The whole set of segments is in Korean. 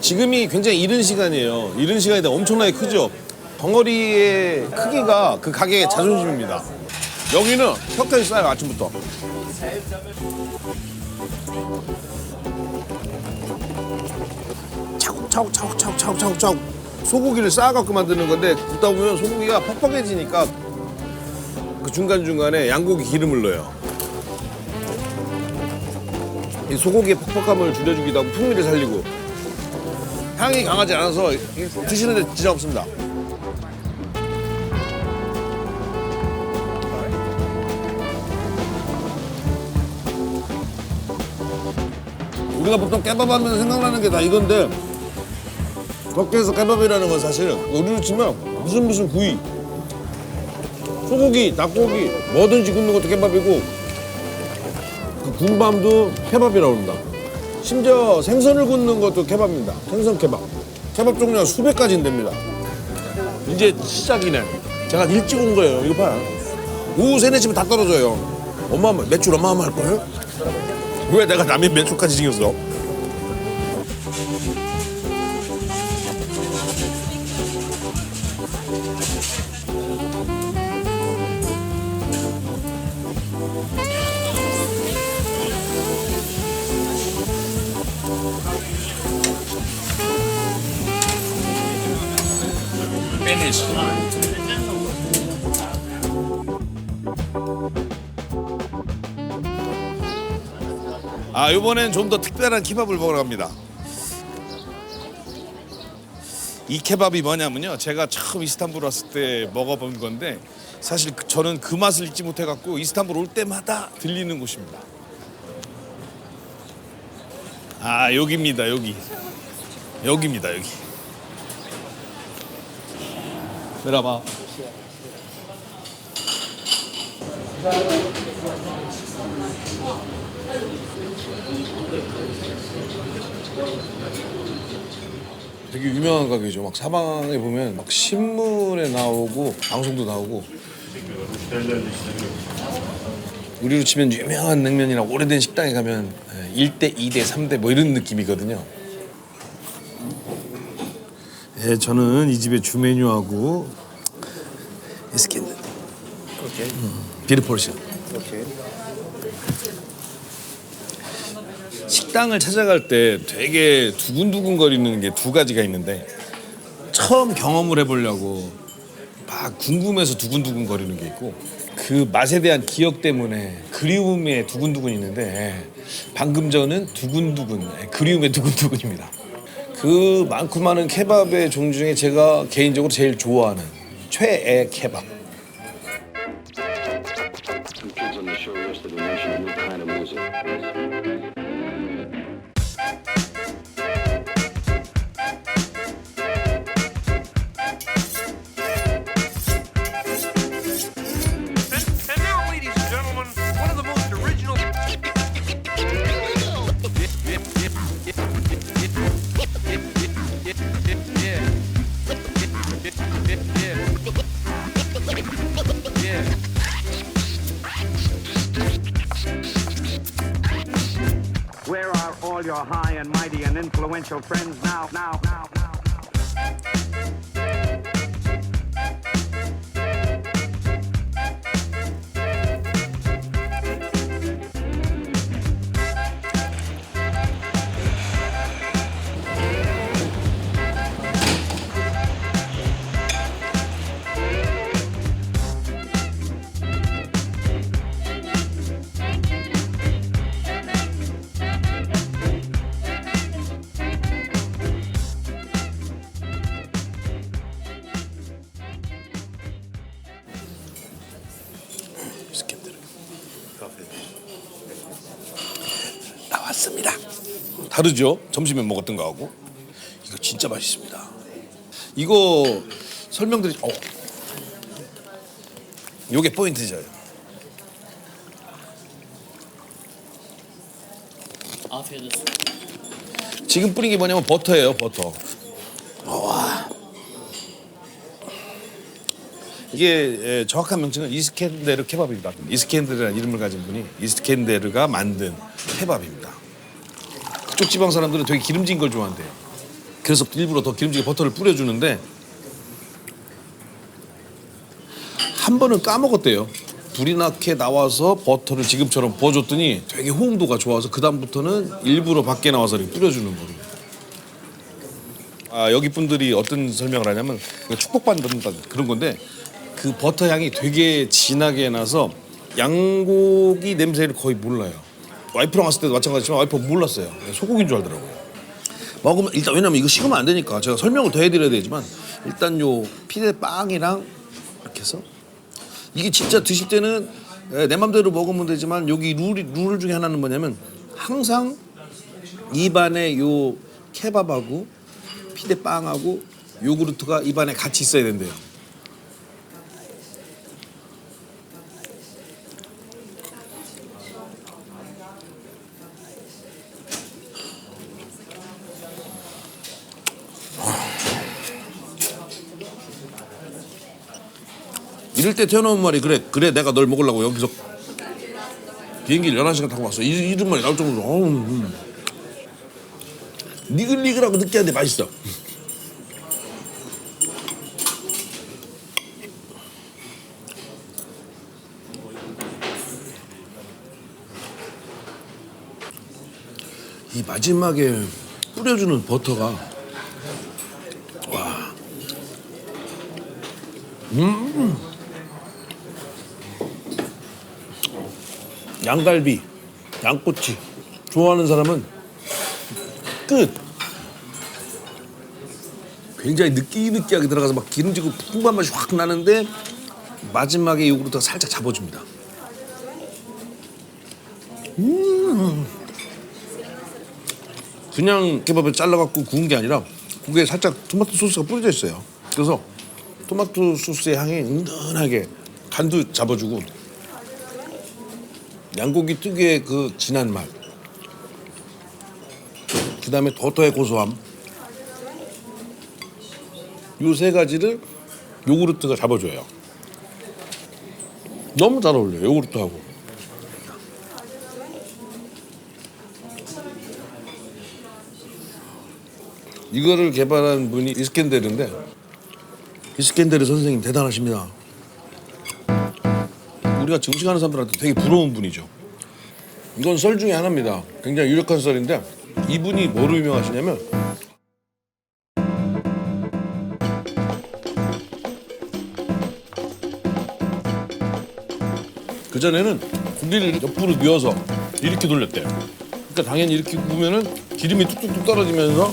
지금이 굉장히 이른 시간이에요. 이른 시간인데 엄청나게 크죠. 덩어리의 크기가 그 가게의 자존심입니다. 여기는 혁탄이 싸요 아침부터. 차곡차곡 차곡차곡 차곡차곡 차곡 소고기를 쌓아갖고 만드는 건데 굽다 보면 소고기가 퍽퍽해지니까 그 중간중간에 양고기 기름을 넣어요. 이 소고기의 퍽퍽함을 줄여주기도 하고 풍미를 살리고 향이 강하지 않아서 이- 드시는데 지장 없습니다. 우리가 보통 깨밥 하면 생각나는 게 다 이건데 덕계에서 깨밥이라는 건 사실 우리로 치면 무슨 무슨 구이 소고기, 닭고기 뭐든지 굽는 것도 깨밥이고 그 군밤도 케밥이라고 합니다. 심지어 생선을 굽는 것도 케밥입니다. 생선 케밥. 케밥 종류가 수백 가지 됩니다. 이제 시작이네. 제가 일찍 온 거예요. 이거 봐. 오후 세네 시면 다 떨어져요. 어마어마, 매출 어마어마할걸? 왜 내가 남의 매출까지 생겼어? 아, 이번엔 좀 더 특별한 케밥을 먹으러 갑니다. 이 케밥이 뭐냐면요. 제가 처음 이스탄불 왔을 때 먹어본 건데 사실 그- 저는 그 맛을 잊지 못해 갖고 이스탄불 올 때마다 들리는 곳입니다. 아, 여기입니다. 여기. 여기입니다. 여기. 메라바. 되게 유명한 가게죠. 막 사방에 보면 막 신문에 나오고 방송도 나오고. 우리로 치면 유명한 냉면이나 오래된 식당에 가면 1대, 2대, 3대 뭐 이런 느낌이거든요. 예, 저는 이 집의 주 메뉴하고 스킨 Okay. 비르 포르션. 식당을 찾아갈 때 되게 두근두근 거리는 게 두 가지가 있는데 처음 경험을 해보려고 막 궁금해서 두근두근 거리는 게 있고 그 맛에 대한 기억 때문에 그리움에 두근두근 있는데 예, 방금 전은 두근두근 예, 그리움의 두근두근입니다. 그 많고 많은 케밥의 종 중에 제가 개인적으로 제일 좋아하는 최애 케밥. On the show yesterday mentioned influential friends now, now, now, now? 나왔습니다. 다르죠? 점심에 먹었던 거하고. 이거 진짜 맛있습니다. 이거 설명드리. 어. 요게 포인트죠. Afiyet olsun. 지금 뿌린 게 뭐냐면 버터예요, 버터. 와. 이게 예, 정확한 명칭은 이스켄데르 케밥입니다. 이스켄데르라는 이름을 가진 분이 이스켄데르가 만든 케밥입니다. 그쪽 지방 사람들은 되게 기름진 걸 좋아한대요. 그래서 일부러 더 기름지게 버터를 뿌려주는데 한 번은 까먹었대요. 불이 나게 나와서 버터를 지금처럼 부어줬더니 되게 호응도가 좋아서 그 다음부터는 일부러 밖에 나와서 이렇게 뿌려주는 거로. 아 여기 분들이 어떤 설명을 하냐면 축복받는다 그런 건데 그 버터 향이 되게 진하게 나서 양고기 냄새를 거의 몰라요. 와이프랑 왔을 때도 마찬가지지만 와이프가 몰랐어요. 소고기인 줄 알더라고요. 먹으면 일단 왜냐면 이거 식으면 안 되니까 제가 설명을 더 해드려야 되지만 일단 요 피대 빵이랑 이렇게 해서 이게 진짜 드실 때는 예, 내 맘대로 먹으면 되지만 여기 룰이 룰 중에 하나는 뭐냐면 항상 입안에 요 케밥하고 피대 빵하고 요구르트가 입안에 같이 있어야 된대요. 이럴 때 태어나온 말이 그래 그래 내가 널 먹으려고 여기서 비행기를 11시간 타고 왔어. 이, 이런 말이 나올 정도로 어우, 음. 니글니글하고 느끼한데 맛있어. 이 마지막에 뿌려주는 버터가 양갈비, 양꼬치 좋아하는 사람은 끝. 굉장히 느끼느끼하게 들어가서 막 기름지고 풍부한 맛이 확 나는데 마지막에 요구르트가 살짝 잡아줍니다. 음. 그냥 케밥을 잘라갖고 구운 게 아니라 그게 살짝 토마토 소스가 뿌려져 있어요. 그래서 토마토 소스의 향이 은은하게 간도 잡아주고 양고기 특유의 그 진한 맛. 그 다음에 버터의 고소함. 요 세 가지를 요구르트가 잡아줘요. 너무 잘 어울려요, 요구르트하고. 이거를 개발한 분이 이스켄데르인데 이스켄데르 선생님 대단하십니다. 우리가 증식하는 사람들한테 되게 부러운 분이죠. 이건 썰 중에 하나입니다. 굉장히 유력한 썰인데 이분이 뭐로 유명하시냐면 그 전에는 고기를 옆으로 뉘어서 이렇게 돌렸대요. 그러니까 당연히 이렇게 구우면은 기름이 뚝뚝뚝 떨어지면서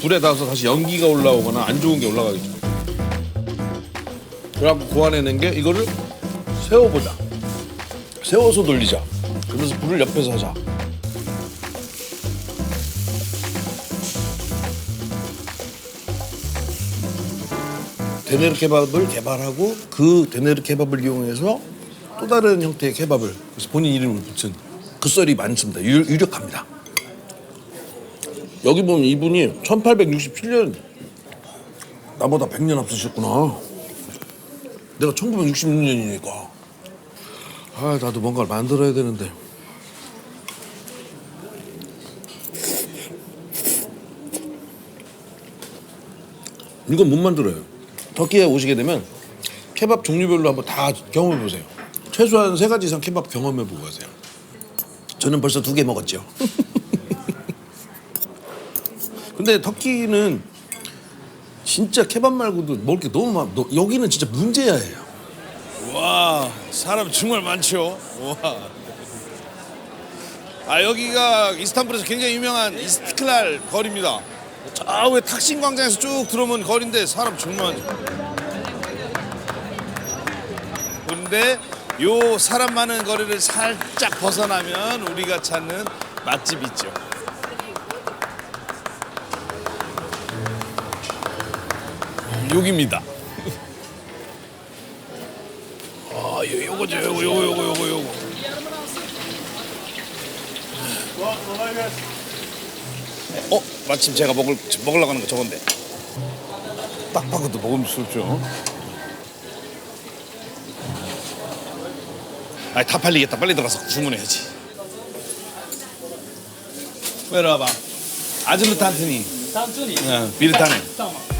불에 닿아서 다시 연기가 올라오거나 안 좋은 게 올라가겠죠. 그래갖고 고안해낸 게 이거를 세워보자. 세워서 돌리자. 그래서 불을 옆에서 하자. 데네르 케밥을 개발하고 그 데네르 케밥을 이용해서 또 다른 형태의 케밥을 그래서 본인 이름을 붙인 그 썰이 많습니다. 유, 유력합니다. 여기 보면 이분이 1867년 나보다 100년 앞서셨구나. 내가 1966년이니까. 아, 나도 뭔가를 만들어야 되는데. 이건 못 만들어요. 터키에 오시게 되면 케밥 종류별로 한번 다 경험해 보세요. 최소한 세 가지 이상 케밥 경험해 보고 가세요. 저는 벌써 두 개 먹었죠. 근데 터키는 진짜 케밥 말고도 먹을 게 너무 많. 너- 여기는 진짜 문제야예요. 와 사람 정말 많죠. 와. 아 여기가 이스탄불에서 굉장히 유명한 이스티클랄 거리입니다. 저왜 탁신 광장에서 쭉 들어오면 거리인데 사람 정말. 그런데 요 사람 많은 거리를 살짝 벗어나면 우리가 찾는 맛집 있죠. 여기입니다. 요거죠 요거 이거 이거 이거 이거. 네. 어? 마침 제가 먹을, 먹으려고 하는 거 저건데. 딱 봐도 먹으면 술죠? 아니 다 팔리겠다. 빨리 들어가서 주문해야지. 왜이러 와봐? 아줌마 단순히 단순히 응 미르타네.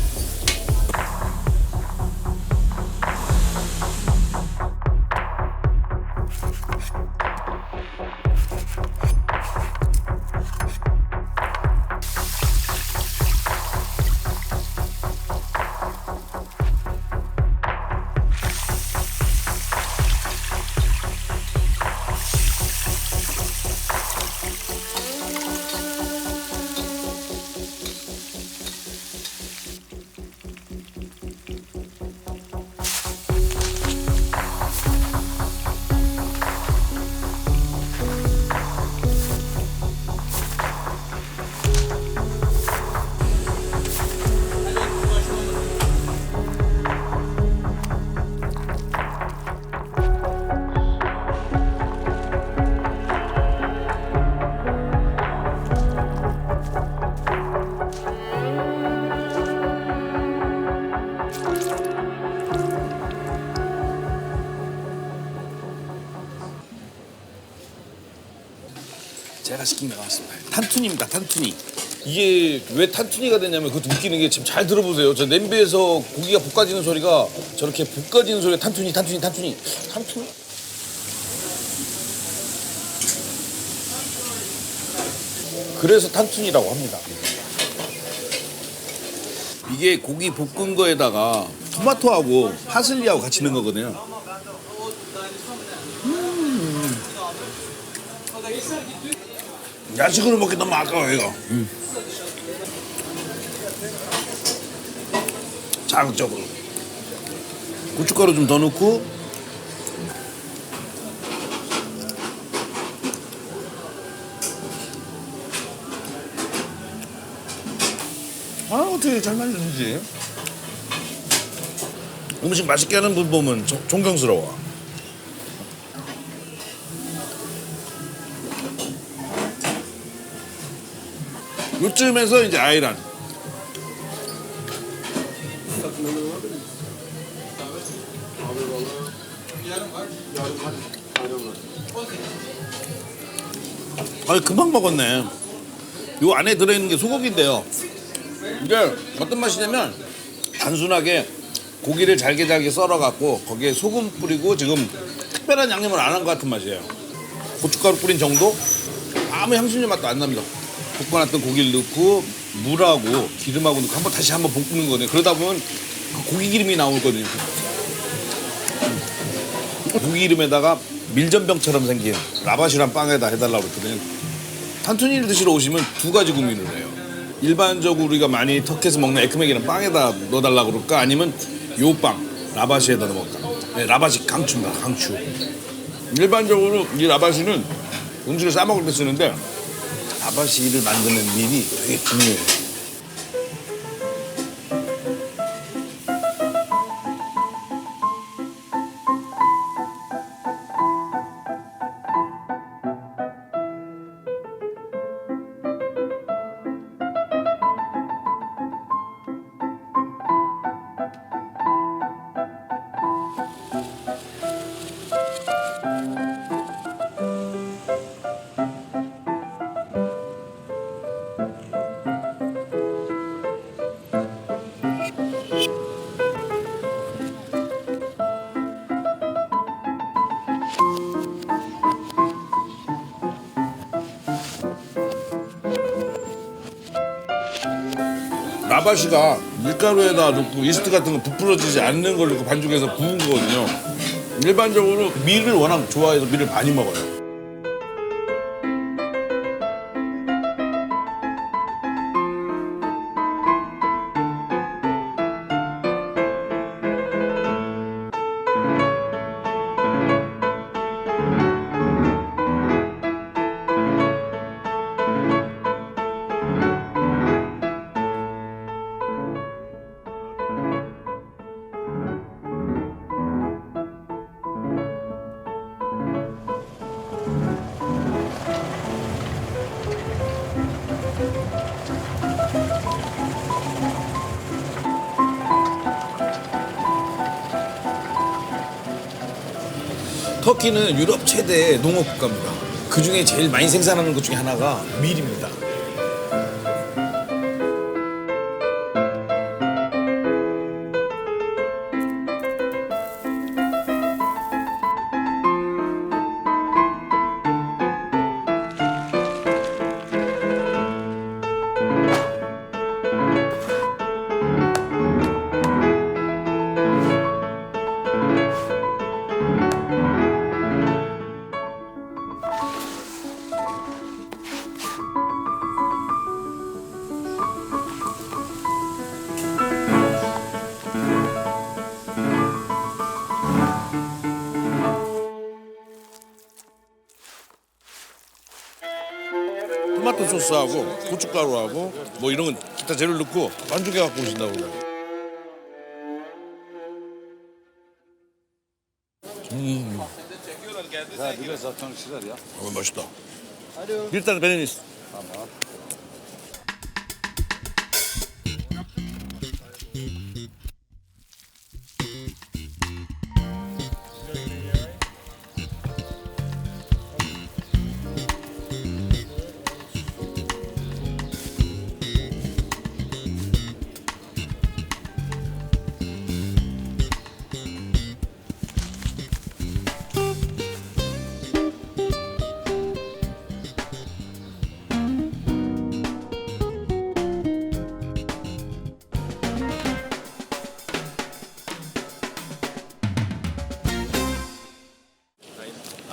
제가 시킨 게 나왔습니다. 탄투니입니다. 탄투니. 이게 왜 탄투니가 됐냐면 그것도 웃기는 게 지금 잘 들어보세요. 저 냄비에서 고기가 볶아지는 소리가 저렇게 볶아지는 소리가 탄투니, 탄투니, 탄투니, 탄투니. 그래서 탄투니라고 합니다. 이게 고기 볶은 거에다가 토마토하고 파슬리하고 같이 넣은 거거든요. 야식으로 먹기 너무 아까워 이거. 자극적으로. 고춧가루 좀 더 넣고. 아 어떻게 잘 만드는지. 음식 맛있게 하는 분 보면 조- 존경스러워. 요쯤에서 이제 아이란. 아 금방 먹었네. 요 안에 들어있는 게 소고기인데요. 이게 어떤 맛이냐면 단순하게 고기를 잘게 잘게 썰어갖고 거기에 소금 뿌리고 지금 특별한 양념을 안 한 것 같은 맛이에요. 고춧가루 뿌린 정도? 아무 향신료 맛도 안 납니다. 볶아놨던 고기를 넣고 물하고 기름하고 넣고 한번 다시 한번 볶는 거거든요. 그러다 보면 그 고기 기름이 나오거든요. 고기 기름에다가 밀전병처럼 생긴 라바시란 빵에다 해달라고 그랬거든요. 탄투니를 드시러 오시면 두 가지 고민을 해요. 일반적으로 우리가 많이 터키에서 먹는 에크맥이랑 빵에다 넣어달라고 그럴까? 아니면 요 빵, 라바시에다 넣을까? 네, 라바시 강추입니다, 강추. 일반적으로 이 라바시는 음식을 싸먹을 때 쓰는데 라바시를 만드는 밀이 되게 중요해요. 라바시가 밀가루에다 넣고 이스트 같은 거 부풀어지지 않는 걸 넣고 반죽해서 구운 거거든요. 일반적으로 밀을 워낙 좋아해서 밀을 많이 먹어요. 터키는 유럽 최대 농업 국가입니다. 그 중에 제일 많이 생산하는 것 중에 하나가 밀입니다. 소스하고 고춧가루하고 뭐 이런 건 기타 재료를 넣고 반죽해 갖고 오신다고 그러고. 어, 맛있다. 일단 베네니스.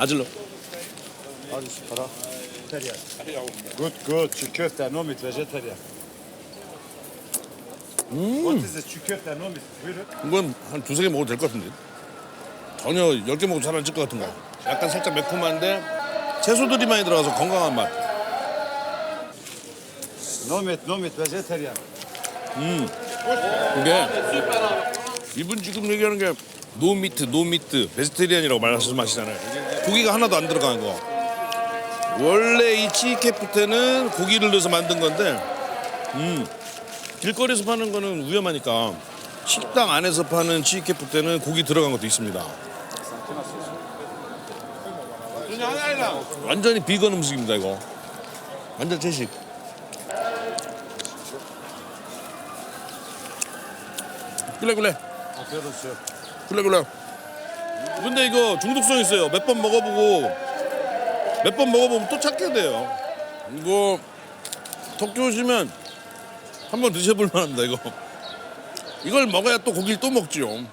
아질러. Good, good. Çiğ köfte, nomit, vejetaryen. What is it? Çiğ köfte, nomit. Buyurun. 이건 한 두세 개 먹어도 될 것 같은데. 전혀 열 개 먹어도 잘안찔 것 같은 거. 약간 살짝 매콤한데 채소들이 많이 들어가서 건강한 맛. Nomit, nomit, vejetaryen. 이게 이분 지금 얘기하는 게 노미트, 노미트, 베스테리안이라고 말씀하시잖아요. 고기가 하나도 안 들어간 거. 원래 이 치즈케프테는 고기를 넣어서 만든 건데, 음, 길거리에서 파는 거는 위험하니까 식당 안에서 파는 치즈케프테는 고기 들어간 것도 있습니다. 완전히 비건 음식입니다 이거. 완전 채식. 그래 그래. Afiyet olsun. 그래 그래. 근데 이거 중독성 있어요. 몇 번 먹어보고 몇 번 먹어보면 또 찾게 돼요. 이거 도쿄 오시면 한번 드셔볼 만합니다 이거. 이걸 먹어야 또 고기를 또 먹지요.